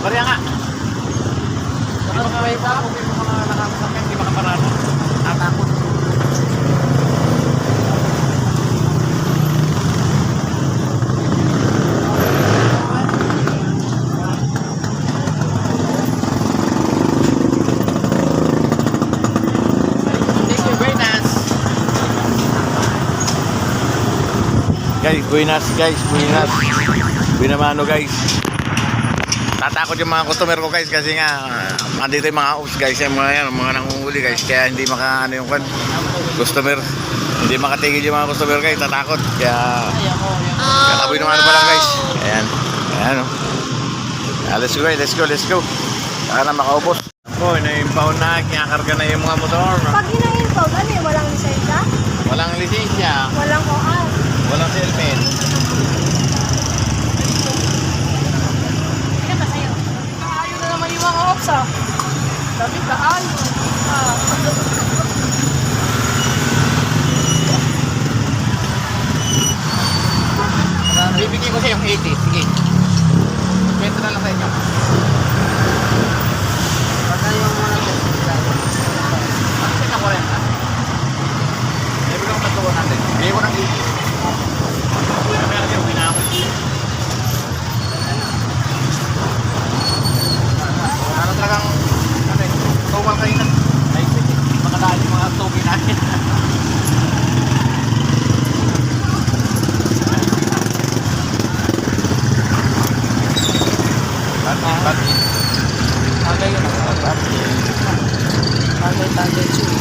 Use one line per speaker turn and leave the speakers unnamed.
Bariya nga. Ka may iba? Kung may mga nakakasakyan, di ba ka parado? Natakot. Guys, buenas guys, buenas. Binamano guys. Tatakot yung mga customer ko guys kasi nga uh, andito yung mga ops guys, yung mga yan, mga nanguhuli guys kaya hindi maka ano yung kwan, customer. Hindi makatigil yung mga customer guys, tatakot. Kaya kaya taboy naman ano pa lang guys. Ayan. Ayan oh. Ah, let's go guys, let's go, let's go. Saka na makaubos. Ako, na-impound na, kinakarga na yung mga motor. Pag
ina-impound,
isa. Sabi ka, ay, ah,
Bibigyan ko sa yung 80. Sige. Kwento na lang sa inyo.
Basta yung mga
Ang sinakorenta. Ibigyan ko na 200. Ibigyan ko ng 80. 三倍，三倍，三倍，
三倍，三倍，